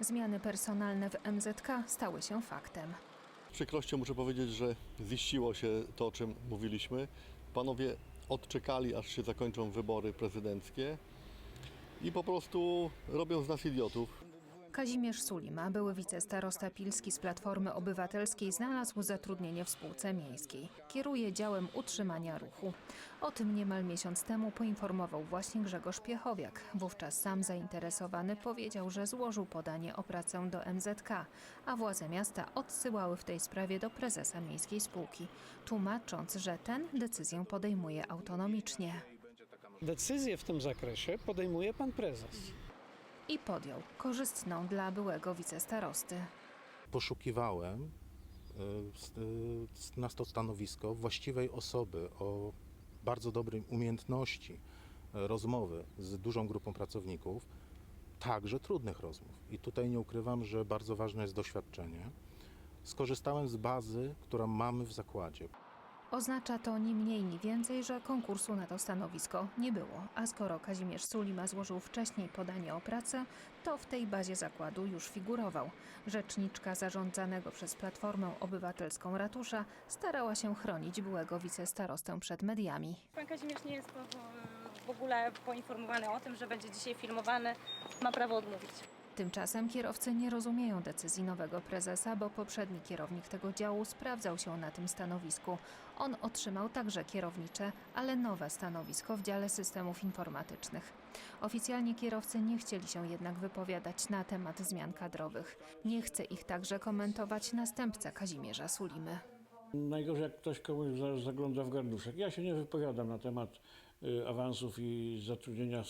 Zmiany personalne w MZK stały się faktem. Z przykrością muszę powiedzieć, że ziściło się to, o czym mówiliśmy. Panowie odczekali, aż się zakończą wybory prezydenckie i po prostu robią z nas idiotów. Kazimierz Sulima, były wicestarosta Pilski z Platformy Obywatelskiej, znalazł zatrudnienie w spółce miejskiej. Kieruje działem utrzymania ruchu. O tym niemal miesiąc temu poinformował właśnie Grzegorz Piechowiak. Wówczas sam zainteresowany powiedział, że złożył podanie o pracę do MZK, a władze miasta odsyłały w tej sprawie do prezesa miejskiej spółki, tłumacząc, że ten decyzję podejmuje autonomicznie. Decyzję w tym zakresie podejmuje pan prezes. I podjął korzystną dla byłego wicestarosty. poszukiwałem y, s- na to stanowisko właściwej osoby o bardzo dobrej umiejętności y, rozmowy z dużą grupą pracowników, także trudnych rozmów. I tutaj nie ukrywam, że bardzo ważne jest doświadczenie. Skorzystałem z bazy, którą mamy w zakładzie. Oznacza to ni mniej, ni więcej, że konkursu na to stanowisko nie było. A skoro Kazimierz Sulima złożył wcześniej podanie o pracę, to w tej bazie zakładu już figurował. Rzeczniczka zarządzanego przez Platformę Obywatelską ratusza starała się chronić byłego wicestarostę przed mediami. Pan Kazimierz nie jest w ogóle poinformowany o tym, że będzie dzisiaj filmowany. Ma prawo odmówić. Tymczasem kierowcy nie rozumieją decyzji nowego prezesa, bo poprzedni kierownik tego działu sprawdzał się na tym stanowisku. On otrzymał także kierownicze, ale nowe stanowisko w dziale systemów informatycznych. Oficjalnie kierowcy nie chcieli się jednak wypowiadać na temat zmian kadrowych. Nie chce ich także komentować następca Kazimierza Sulimy. Najgorzej, jak ktoś komuś za- zagląda w garnuszek. Ja się nie wypowiadam na temat y, awansów i zatrudnienia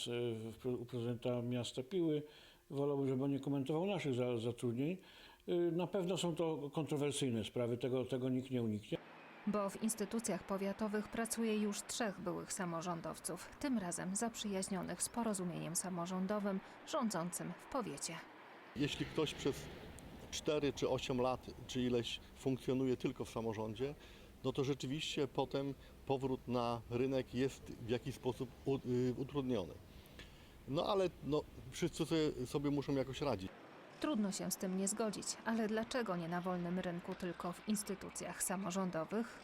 u prezydenta miasta Piły. Wolałbym, żeby on nie komentował naszych za, zatrudnień. Y, Na pewno są to kontrowersyjne sprawy, tego, tego nikt nie uniknie. Bo w instytucjach powiatowych pracuje już trzech byłych samorządowców, tym razem zaprzyjaźnionych z porozumieniem samorządowym rządzącym w powiecie. Jeśli ktoś przez 4 czy 8 lat, czy ileś funkcjonuje tylko w samorządzie, no to rzeczywiście potem powrót na rynek jest w jakiś sposób y, utrudniony. No ale no, wszyscy sobie, sobie muszą jakoś radzić. Trudno się z tym nie zgodzić, ale dlaczego nie na wolnym rynku, tylko w instytucjach samorządowych?